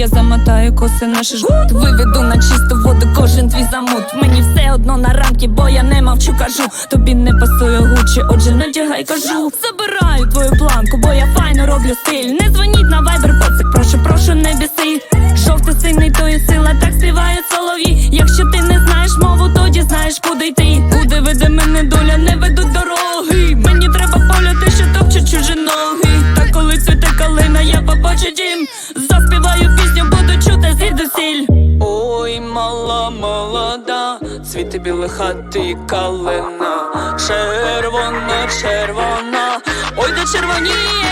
Я замотаю коси на жгут Виведу на чисту воду кожен твій замут. Мені все одно на рамки, бо я не мовчу, кажу. Тобі не пасує гучі, отже надягай кажу. Забираю твою планку, бо я файно роблю стиль. Не дзвоніть на вайбер, поцик, прошу, прошу, не біси. Жовто-синий то і сила, так співають солов'ї. Якщо ти не знаєш мову, тоді знаєш, куди йти. Куди веде мене доля, не ведуть дороги. Мені треба поля, те, що топче чужі ноги. Та коли цвіте калина, я побачу дім. Заспіваю пісню, буду чути звідусіль. Ой, мала, молода, цвіти біли хати калина. Червона, червона, ой, де червоніє,